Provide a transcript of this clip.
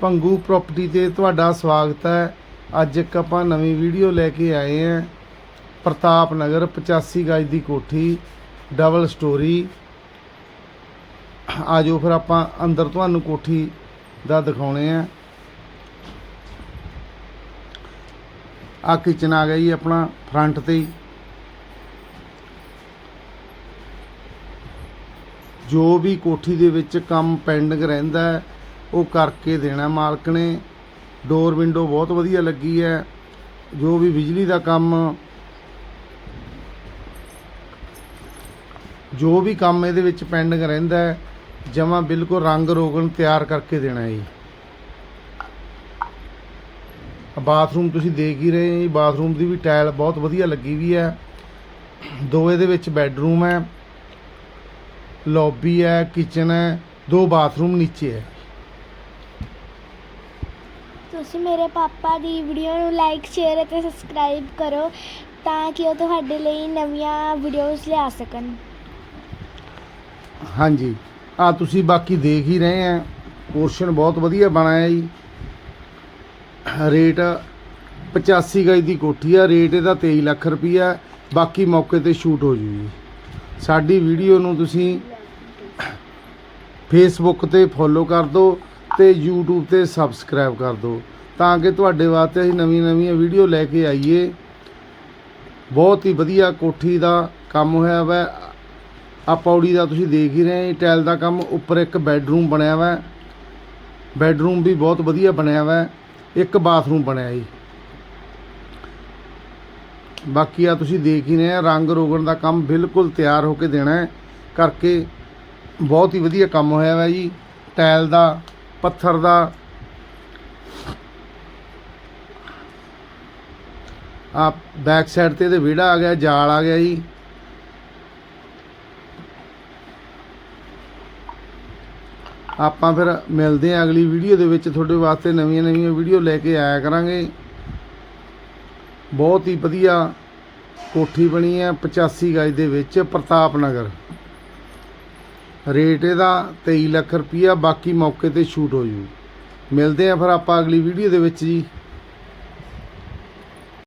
ਪੰਗੂ property ਤੇ ਤੁਹਾਡਾ ਸਵਾਗਤ ਹੈ। ਅੱਜ ਇੱਕ ਆਪਾਂ ਨਵੀਂ ਵੀਡੀਓ ਲੈ ਕੇ ਆਏ ਹਾਂ। ਪ੍ਰਤਾਪ ਨਗਰ 85 ਗਜ ਦੀ ਕੋਠੀ ਡਬਲ ਸਟੋਰੀ ਆਜੋ ਫਿਰ ਆਪਾਂ ਅੰਦਰ ਤੁਹਾਨੂੰ ਕੋਠੀ ਦਾ ਦਿਖਾਉਣੇ ਆ ਆ ਕਿਚਨ ਆ ਗਈ ਆਪਣਾ ਫਰੰਟ ਤੇ ਜੋ ਵੀ ਕੋਠੀ ਦੇ ਵਿੱਚ ਕੰਮ ਪੈਂਡਿੰਗ ਰਹਿੰਦਾ ਹੈ ਉਹ ਕਰਕੇ ਦੇਣਾ ਮਾਲਕ ਨੇ। ਡੋਰ ਵਿੰਡੋ ਬਹੁਤ ਵਧੀਆ ਲੱਗੀ ਹੈ। ਜੋ ਵੀ ਬਿਜਲੀ ਦਾ ਕੰਮ, ਜੋ ਵੀ ਕੰਮ ਇਹਦੇ ਵਿੱਚ ਪੈਂਡਿੰਗ ਰਹਿੰਦਾ ਹੈ, ਜਮਾ ਬਿਲਕੁਲ ਰੰਗ ਰੋਗਨ ਤਿਆਰ ਕਰਕੇ ਦੇਣਾ ਹੈ ਜੀ। ਬਾਥਰੂਮ ਤੁਸੀਂ ਦੇਖ ਹੀ ਰਹੇ ਹੋ ਜੀ ਬਾਥਰੂਮ ਦੀ ਵੀ ਟਾਇਲ ਬਹੁਤ ਵਧੀਆ ਲੱਗੀ ਵੀ ਹੈ। ਦੋ ਇਹਦੇ ਵਿੱਚ ਬੈੱਡਰੂਮ ਹੈ ਲੌਬੀ ਹੈ ਕਿਚਨ ਹੈ, ਦੋ ਬਾਥਰੂਮ ਨੀਚੇ ਹੈ। ਤੁਸੀਂ ਮੇਰੇ ਪਾਪਾ ਦੀ ਵੀਡੀਓ ਨੂੰ ਲਾਈਕ ਸ਼ੇਅਰ ਅਤੇ ਸਬਸਕ੍ਰਾਈਬ ਕਰੋ ਤਾਂ ਕਿ ਉਹ ਤੁਹਾਡੇ ਲਈ ਨਵੀਆਂ ਵੀਡੀਓਜ਼ ਲਿਆ ਸਕਣ। ਹਾਂਜੀ। ਆ ਤੁਸੀਂ ਬਾਕੀ ਦੇਖ ਹੀ ਰਹੇ ਆ। ਪੋਰਸ਼ਨ ਬਹੁਤ ਵਧੀਆ ਬਣਾਇਆ ਜੀ। ਰੇਟ 85 ਗਜ ਦੀ ਕੋਠੀ ਆ। ਰੇਟ ਇਹਦਾ 23 ਲੱਖ ਰੁਪਈਆ। ਬਾਕੀ ਮੌਕੇ ਤੇ ਸ਼ੂਟ ਹੋ ਜੂ ਜੀ ਸਾਡੀ ਵੀਡੀਓ ਨੂੰ ਤੁਸੀਂ ਫੇਸਬੁੱਕ ਤੇ ਫੋਲੋ ਕਰ ਦਿਓ। ਤੇ YouTube ਤੇ ਸਬਸਕ੍ਰਾਈਬ ਕਰ ਦਿਓ ਤਾਂ ਕਿ ਤੁਹਾਡੇ ਵਾਸਤੇ ਅਸੀਂ ਨਵੀਆਂ ਨਵੀਆਂ ਵੀਡੀਓ ਲੈ ਕੇ ਆਈਏ। ਬਹੁਤ ਹੀ ਵਧੀਆ ਕੋਠੀ ਦਾ ਕੰਮ ਹੋਇਆ ਵਾ। ਆ ਪੌੜੀ ਦਾ ਤੁਸੀਂ ਦੇਖ ਹੀ ਰਹੇ ਹੋ ਟਾਇਲ ਦਾ ਕੰਮ ਉੱਪਰ ਇੱਕ ਬੈੱਡਰੂਮ ਬਣਿਆ ਵਾ। ਬੈੱਡਰੂਮ ਵੀ ਬਹੁਤ ਵਧੀਆ ਬਣਿਆ ਵਾ, ਇੱਕ ਬਾਥਰੂਮ ਬਣਿਆ ਜੀ। ਬਾਕੀ ਆ ਤੁਸੀਂ ਦੇਖ ਹੀ ਰਹੇ ਆ ਰੰਗ ਰੋਗਣ ਦਾ ਕੰਮ ਬਿਲਕੁਲ ਤਿਆਰ ਹੋ ਕੇ ਦੇਣਾ ਕਰਕੇ ਬਹੁਤ ਹੀ ਵਧੀਆ ਕੰਮ ਹੋਇਆ ਵਾ ਜੀ, ਟਾਇਲ ਦਾ। ਪੱਥਰ ਦਾ ਆ ਬੈਕ ਸਾਈਡ ਤੇ ਇਹਦੇ ਵਿਹੜਾ ਆ ਗਿਆ, ਜਾਲ ਆ ਗਿਆ ਜੀ। ਆਪਾਂ ਫਿਰ ਮਿਲਦੇ ਹਾਂ ਅਗਲੀ ਵੀਡੀਓ ਦੇ ਵਿੱਚ। ਤੁਹਾਡੇ ਵਾਸਤੇ ਨਵੀਆਂ ਨਵੀਆਂ ਵੀਡੀਓ ਲੈ ਕੇ ਆਇਆ ਕਰਾਂਗੇ। ਬਹੁਤ ਹੀ ਵਧੀਆ ਕੋਠੀ ਬਣੀ ਹੈ 85 ਗਜ ਦੇ ਵਿੱਚ ਪ੍ਰਤਾਪ ਨਗਰ। ਰੇਟ ਇਹਦਾ 23 ਲੱਖ ਰੁਪਈਆ, ਬਾਕੀ ਮੌਕੇ ਤੇ ਸ਼ੂਟ ਹੋ ਜੂ। ਮਿਲਦੇ ਹਾਂ ਫਿਰ ਆਪਾਂ ਅਗਲੀ ਵੀਡੀਓ ਦੇ ਵਿੱਚ ਜੀ।